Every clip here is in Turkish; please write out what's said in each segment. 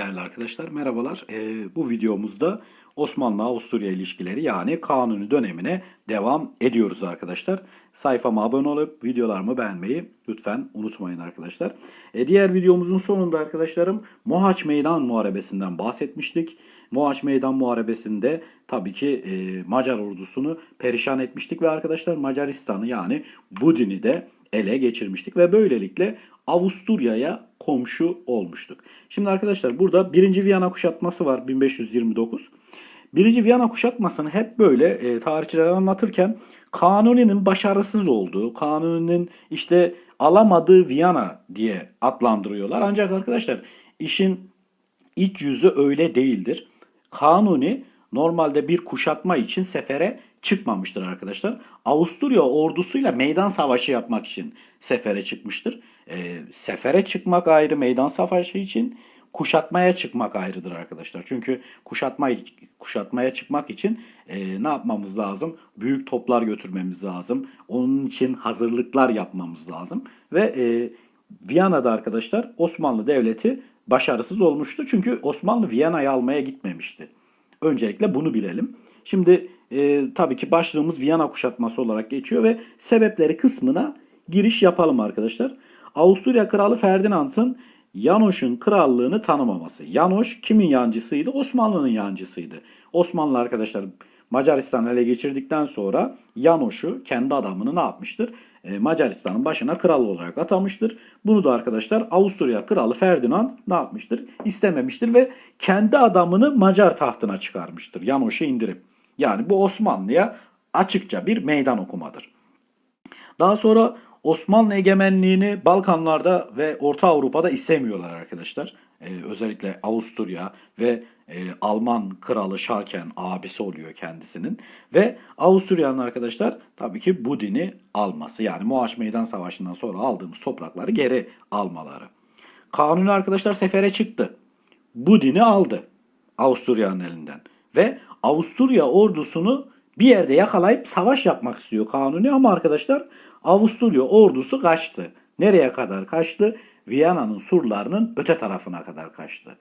Değerli arkadaşlar merhabalar. Ee, bu videomuzda Osmanlı-Avusturya ilişkileri yani Kanuni dönemine devam ediyoruz arkadaşlar. Sayfama abone olup videolarımı beğenmeyi lütfen unutmayın arkadaşlar. Ee, diğer videomuzun sonunda arkadaşlarım Mohaç Meydan Muharebesi'nden bahsetmiştik. Mohaç Meydan Muharebesi'nde tabii ki e, Macar ordusunu perişan etmiştik ve arkadaşlar Macaristan'ı yani Budin'i de ele geçirmiştik ve böylelikle Avusturya'ya komşu olmuştuk. Şimdi arkadaşlar burada 1. Viyana kuşatması var 1529. 1. Viyana kuşatmasını hep böyle e, tarihçiler anlatırken Kanuni'nin başarısız olduğu, Kanuni'nin işte alamadığı Viyana diye adlandırıyorlar. Ancak arkadaşlar işin iç yüzü öyle değildir. Kanuni normalde bir kuşatma için sefere çıkmamıştır arkadaşlar. Avusturya ordusuyla meydan savaşı yapmak için sefere çıkmıştır. Ee, sefere çıkmak ayrı, meydan savaşı için kuşatmaya çıkmak ayrıdır arkadaşlar. Çünkü kuşatma kuşatmaya çıkmak için e, ne yapmamız lazım? Büyük toplar götürmemiz lazım. Onun için hazırlıklar yapmamız lazım. Ve e, Viyana'da arkadaşlar Osmanlı Devleti başarısız olmuştu. Çünkü Osmanlı Viyana'yı almaya gitmemişti. Öncelikle bunu bilelim. Şimdi e, tabii ki başlığımız Viyana kuşatması olarak geçiyor ve sebepleri kısmına giriş yapalım arkadaşlar. Avusturya Kralı Ferdinand'ın Yanoş'un krallığını tanımaması. Yanoş kimin yancısıydı? Osmanlı'nın yancısıydı. Osmanlı arkadaşlar Macaristan'ı ele geçirdikten sonra Yanoş'u kendi adamını ne yapmıştır? E, Macaristan'ın başına kral olarak atamıştır. Bunu da arkadaşlar Avusturya kralı Ferdinand ne yapmıştır? İstememiştir ve kendi adamını Macar tahtına çıkarmıştır. Yanoş'u indirip. Yani bu Osmanlı'ya açıkça bir meydan okumadır. Daha sonra Osmanlı egemenliğini Balkanlarda ve Orta Avrupa'da istemiyorlar arkadaşlar. Ee, özellikle Avusturya ve e, Alman kralı Şarken abisi oluyor kendisinin. Ve Avusturya'nın arkadaşlar tabii ki Budin'i alması yani Mohaç Meydan Savaşı'ndan sonra aldığımız toprakları geri almaları. Kanuni arkadaşlar sefere çıktı. Budin'i aldı Avusturya'nın elinden. Ve Avusturya ordusunu bir yerde yakalayıp savaş yapmak istiyor Kanuni ama arkadaşlar Avusturya ordusu kaçtı. Nereye kadar kaçtı? Viyana'nın surlarının öte tarafına kadar kaçtı.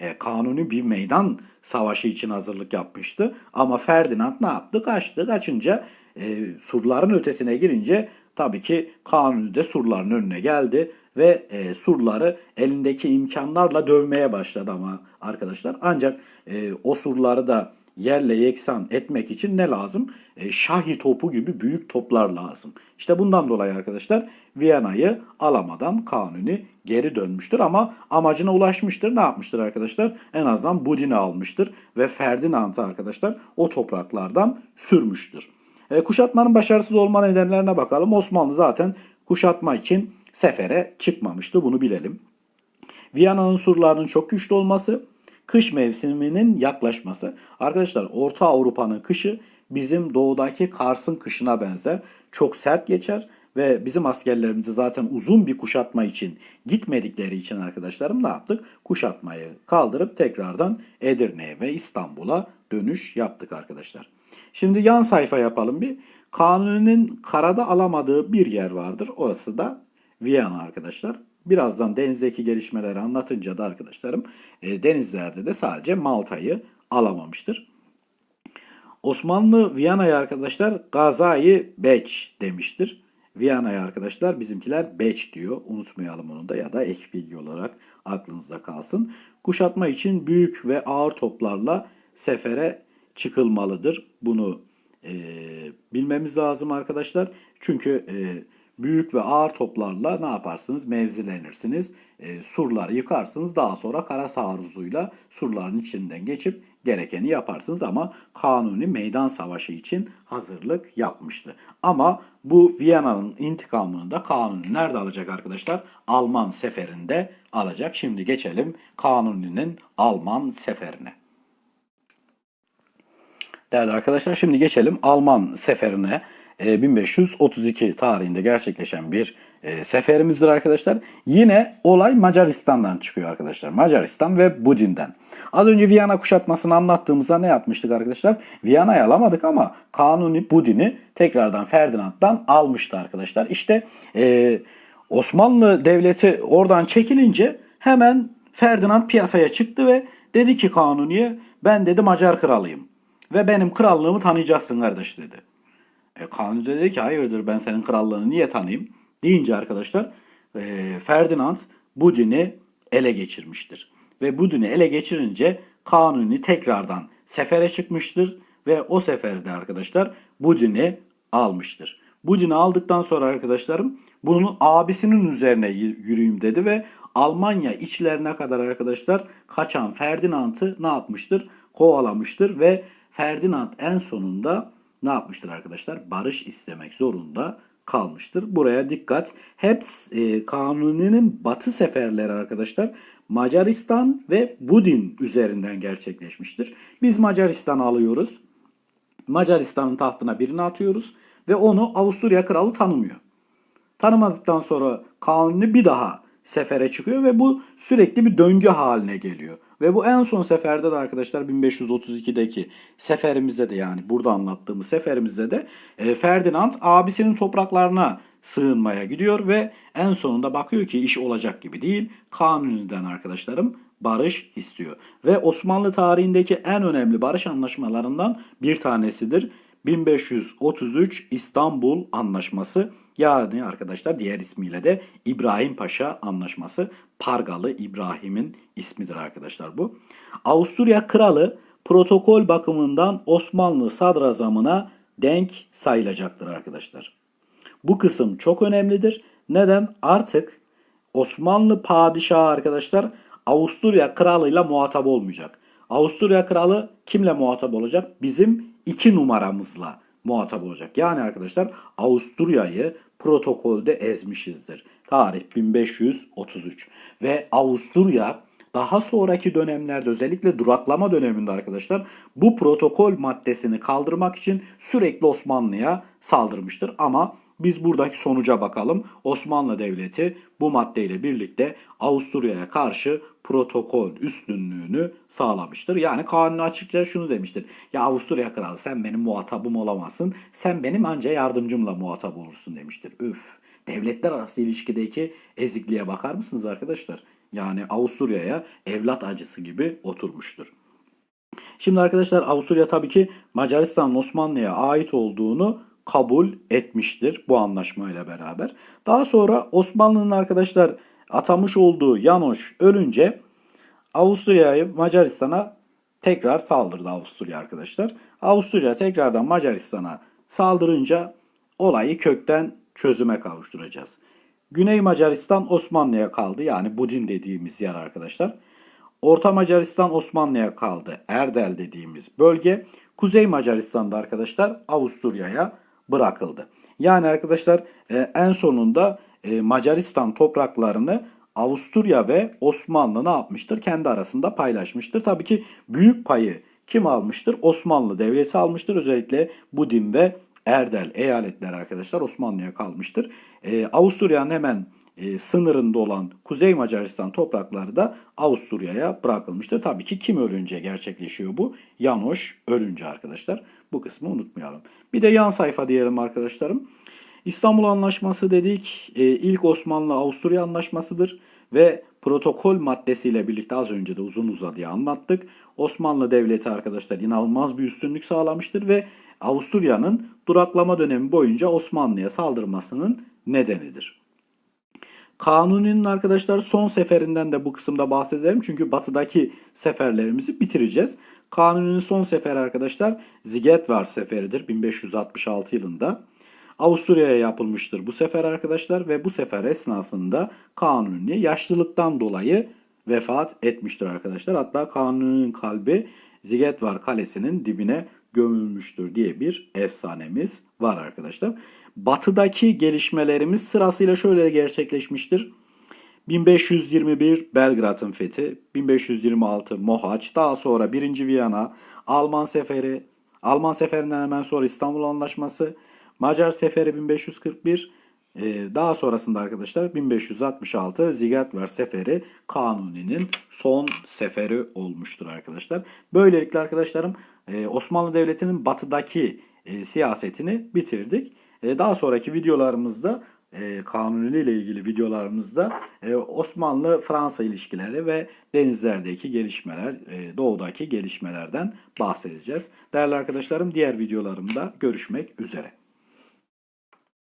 E, Kanuni bir meydan savaşı için hazırlık yapmıştı. Ama Ferdinand ne yaptı? Kaçtı. Kaçınca e, surların ötesine girince tabii ki Kanuni de surların önüne geldi ve e, surları elindeki imkanlarla dövmeye başladı ama arkadaşlar. Ancak e, o surları da yerle yeksan etmek için ne lazım? E, şahi topu gibi büyük toplar lazım. İşte bundan dolayı arkadaşlar Viyana'yı alamadan Kanuni geri dönmüştür ama amacına ulaşmıştır. Ne yapmıştır arkadaşlar? En azından Budin'i almıştır ve Ferdinand'ı arkadaşlar o topraklardan sürmüştür. E, kuşatmanın başarısız olma nedenlerine bakalım. Osmanlı zaten kuşatma için sefere çıkmamıştı. Bunu bilelim. Viyana'nın surlarının çok güçlü olması, kış mevsiminin yaklaşması. Arkadaşlar Orta Avrupa'nın kışı bizim doğudaki Kars'ın kışına benzer. Çok sert geçer ve bizim askerlerimiz zaten uzun bir kuşatma için gitmedikleri için arkadaşlarım ne yaptık? Kuşatmayı kaldırıp tekrardan Edirne'ye ve İstanbul'a dönüş yaptık arkadaşlar. Şimdi yan sayfa yapalım bir. Kanuni'nin karada alamadığı bir yer vardır. Orası da Viyana arkadaşlar. Birazdan denizdeki gelişmeleri anlatınca da arkadaşlarım e, denizlerde de sadece Malta'yı alamamıştır. Osmanlı Viyana'ya arkadaşlar Gazayı Beç demiştir. Viyana'ya arkadaşlar bizimkiler Beç diyor. Unutmayalım onu da ya da ek bilgi olarak aklınızda kalsın. Kuşatma için büyük ve ağır toplarla sefere çıkılmalıdır. Bunu e, bilmemiz lazım arkadaşlar. Çünkü e, büyük ve ağır toplarla ne yaparsınız? Mevzilenirsiniz. E, surları yıkarsınız. Daha sonra kara taarruzuyla surların içinden geçip gerekeni yaparsınız. Ama Kanuni meydan savaşı için hazırlık yapmıştı. Ama bu Viyana'nın intikamını da Kanuni nerede alacak arkadaşlar? Alman seferinde alacak. Şimdi geçelim Kanuni'nin Alman seferine. Değerli arkadaşlar şimdi geçelim Alman seferine. E, 1532 tarihinde gerçekleşen bir e, seferimizdir arkadaşlar. Yine olay Macaristan'dan çıkıyor arkadaşlar. Macaristan ve Budin'den. Az önce Viyana kuşatmasını anlattığımızda ne yapmıştık arkadaşlar? Viyana'yı alamadık ama Kanuni Budin'i tekrardan Ferdinand'dan almıştı arkadaşlar. İşte e, Osmanlı Devleti oradan çekilince hemen Ferdinand piyasaya çıktı ve dedi ki Kanuni'ye ben dedi Macar kralıyım. Ve benim krallığımı tanıyacaksın kardeş dedi. E, Kanuni de dedi ki hayırdır ben senin krallığını niye tanıyayım? Deyince arkadaşlar e, Ferdinand Budin'i ele geçirmiştir. Ve Budin'i ele geçirince Kanuni tekrardan sefere çıkmıştır. Ve o seferde arkadaşlar Budin'i almıştır. Budin'i aldıktan sonra arkadaşlarım bunun abisinin üzerine y- yürüyeyim dedi ve Almanya içlerine kadar arkadaşlar kaçan Ferdinand'ı ne yapmıştır? Kovalamıştır ve Ferdinand en sonunda ne yapmıştır arkadaşlar? Barış istemek zorunda kalmıştır. Buraya dikkat. Hep e, Kanuni'nin batı seferleri arkadaşlar Macaristan ve Budin üzerinden gerçekleşmiştir. Biz Macaristan'ı alıyoruz. Macaristan'ın tahtına birini atıyoruz ve onu Avusturya kralı tanımıyor. Tanımadıktan sonra Kanuni bir daha sefere çıkıyor ve bu sürekli bir döngü haline geliyor. Ve bu en son seferde de arkadaşlar 1532'deki seferimizde de yani burada anlattığımız seferimizde de e, Ferdinand abisinin topraklarına sığınmaya gidiyor ve en sonunda bakıyor ki iş olacak gibi değil. Kanuni'den arkadaşlarım barış istiyor. Ve Osmanlı tarihindeki en önemli barış anlaşmalarından bir tanesidir. 1533 İstanbul Anlaşması yani arkadaşlar diğer ismiyle de İbrahim Paşa Anlaşması. Pargalı İbrahim'in ismidir arkadaşlar bu. Avusturya Kralı protokol bakımından Osmanlı sadrazamına denk sayılacaktır arkadaşlar. Bu kısım çok önemlidir. Neden? Artık Osmanlı padişahı arkadaşlar Avusturya kralıyla muhatap olmayacak. Avusturya kralı kimle muhatap olacak? Bizim iki numaramızla muhatap olacak. Yani arkadaşlar Avusturya'yı protokolde ezmişizdir. Tarih 1533 ve Avusturya daha sonraki dönemlerde özellikle duraklama döneminde arkadaşlar bu protokol maddesini kaldırmak için sürekli Osmanlı'ya saldırmıştır. Ama biz buradaki sonuca bakalım. Osmanlı Devleti bu maddeyle birlikte Avusturya'ya karşı protokol üstünlüğünü sağlamıştır. Yani kanunu açıkça şunu demiştir. Ya Avusturya kralı sen benim muhatabım olamazsın. Sen benim anca yardımcımla muhatap olursun demiştir. Üf. Devletler arası ilişkideki ezikliğe bakar mısınız arkadaşlar? Yani Avusturya'ya evlat acısı gibi oturmuştur. Şimdi arkadaşlar Avusturya tabii ki Macaristan'ın Osmanlı'ya ait olduğunu kabul etmiştir bu anlaşmayla beraber. Daha sonra Osmanlı'nın arkadaşlar atamış olduğu Yanoş ölünce Avusturya'yı Macaristan'a tekrar saldırdı Avusturya arkadaşlar. Avusturya tekrardan Macaristan'a saldırınca olayı kökten çözüme kavuşturacağız. Güney Macaristan Osmanlı'ya kaldı. Yani Budin dediğimiz yer arkadaşlar. Orta Macaristan Osmanlı'ya kaldı. Erdel dediğimiz bölge. Kuzey Macaristan'da arkadaşlar Avusturya'ya bırakıldı. Yani arkadaşlar e, en sonunda e, Macaristan topraklarını Avusturya ve Osmanlı ne yapmıştır? Kendi arasında paylaşmıştır. Tabii ki büyük payı kim almıştır? Osmanlı devleti almıştır. Özellikle Budin ve Erdel eyaletler arkadaşlar Osmanlı'ya kalmıştır. Ee, Avusturya'nın hemen e, sınırında olan Kuzey Macaristan toprakları da Avusturya'ya bırakılmıştır. Tabii ki kim ölünce gerçekleşiyor bu? Yanoş ölünce arkadaşlar. Bu kısmı unutmayalım. Bir de yan sayfa diyelim arkadaşlarım. İstanbul Anlaşması dedik. E, ilk Osmanlı-Avusturya Anlaşması'dır ve protokol maddesiyle birlikte az önce de uzun uzadıya anlattık. Osmanlı Devleti arkadaşlar inanılmaz bir üstünlük sağlamıştır ve Avusturya'nın duraklama dönemi boyunca Osmanlı'ya saldırmasının nedenidir. Kanuni'nin arkadaşlar son seferinden de bu kısımda bahsedelim. Çünkü batıdaki seferlerimizi bitireceğiz. Kanuni'nin son seferi arkadaşlar Zigetvar seferidir 1566 yılında. Avusturya'ya yapılmıştır bu sefer arkadaşlar ve bu sefer esnasında Kanuni yaşlılıktan dolayı vefat etmiştir arkadaşlar. Hatta Kanuni'nin kalbi Zigetvar Kalesi'nin dibine gömülmüştür diye bir efsanemiz var arkadaşlar. Batıdaki gelişmelerimiz sırasıyla şöyle gerçekleşmiştir. 1521 Belgrad'ın fethi, 1526 Mohaç, daha sonra 1. Viyana, Alman seferi, Alman seferinden hemen sonra İstanbul Anlaşması, Macar seferi 1541, ee, daha sonrasında arkadaşlar 1566 Zigetvar seferi Kanuni'nin son seferi olmuştur arkadaşlar. Böylelikle arkadaşlarım e, Osmanlı Devleti'nin batıdaki e, siyasetini bitirdik. E, daha sonraki videolarımızda e, Kanuni ile ilgili videolarımızda e, Osmanlı-Fransa ilişkileri ve denizlerdeki gelişmeler, e, doğudaki gelişmelerden bahsedeceğiz. Değerli arkadaşlarım diğer videolarımda görüşmek üzere.